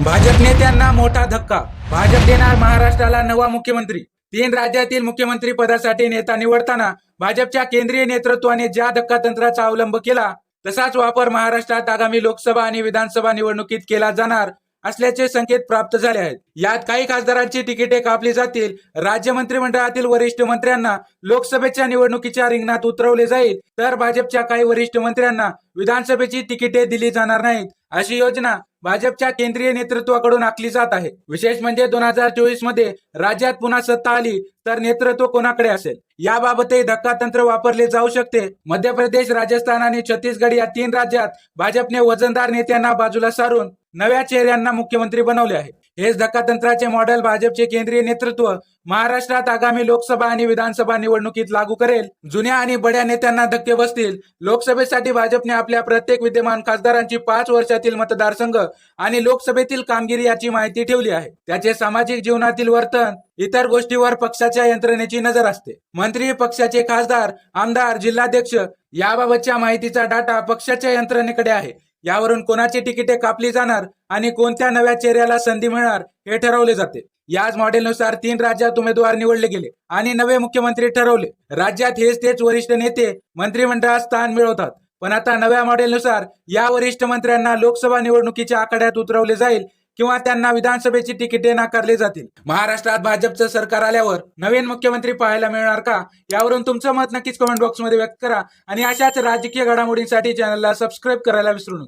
भाजप नेत्यांना मोठा धक्का. भाजप देणार महाराष्ट्राला नवा मुख्यमंत्री. तीन राज्यातील मुख्यमंत्री पदासाठी नेता निवडताना भाजपच्या केंद्रीय नेतृत्वाने ज्या धक्का तंत्राचा अवलंब केला तसाच वापर महाराष्ट्रात आगामी लोकसभा आणि विधानसभा निवडणुकीत केला जाणार असल्याचे संकेत प्राप्त झाले आहेत. यात काही खासदारांची तिकिटे कापली जातील. राज्य मंत्रिमंडळातील वरिष्ठ मंत्र्यांना लोकसभेच्या निवडणुकीच्या रिंगणात उतरवले जाईल तर भाजपच्या काही वरिष्ठ मंत्र्यांना विधानसभेची तिकिटे दिली जाणार नाहीत. अशी योजना भाजपच्या केंद्रीय नेतृत्वाकडून आखली जात आहे. विशेष म्हणजे दोन हजार चोवीसमध्ये राज्यात पुन्हा सत्ता आली तर नेतृत्व कोणाकडे असेल? याबाबतही धक्कातंत्र वापरले जाऊ शकते. मध्य प्रदेश राजस्थान आणि छत्तीसगड या तीन राज्यात भाजपने वजनदार नेत्यांना बाजूला सारून नव्या चेहऱ्यांना मुख्यमंत्री बनवले आहे. हेच धक्कातंत्राचे मॉडेल भाजपचे केंद्रीय नेतृत्व महाराष्ट्रात आगामी लोकसभा आणि विधानसभा निवडणुकीत लागू करेल. जुन्या आणि बड्या नेत्यांना धक्के बसतील. लोकसभेसाठी भाजपने आपल्या प्रत्येक विद्यमान खासदारांची पाच वर्षातील मतदारसंघ आणि लोकसभेतील कामगिरी याची माहिती ठेवली आहे. त्याचे सामाजिक जीवनातील वर्तन इतर गोष्टीवर पक्षाच्या यंत्रणेची नजर असते. मंत्री पक्षाचे खासदार आमदार जिल्हाध्यक्ष याबाबतच्या माहितीचा डाटा पक्षाच्या यंत्रणेकडे आहे. यावरून कोणाची तिकिटे कापली जाणार आणि कोणत्या नव्या चेहऱ्याला संधी मिळणार हे ठरवले जाते. याच मॉडेलनुसार तीन राज्यात उमेदवार निवडले गेले आणि नवे मुख्यमंत्री ठरवले. राज्यात हेच तेच वरिष्ठ नेते मंत्रिमंडळात स्थान मिळवतात. पण आता नव्या मॉडेलनुसार या वरिष्ठ मंत्र्यांना लोकसभा निवडणुकीच्या आखाड्यात उतरवले जाईल किंवा त्यांना विधानसभेची तिकिटे नाकारली जातील. महाराष्ट्रात भाजपचं सरकार आल्यावर नवीन मुख्यमंत्री पाहायला मिळणार का? यावरून तुमचं मत नक्कीच कमेंट बॉक्समध्ये व्यक्त करा आणि अशाच राजकीय घडामोडींसाठी चॅनलला सबस्क्राईब करायला विसरू नका.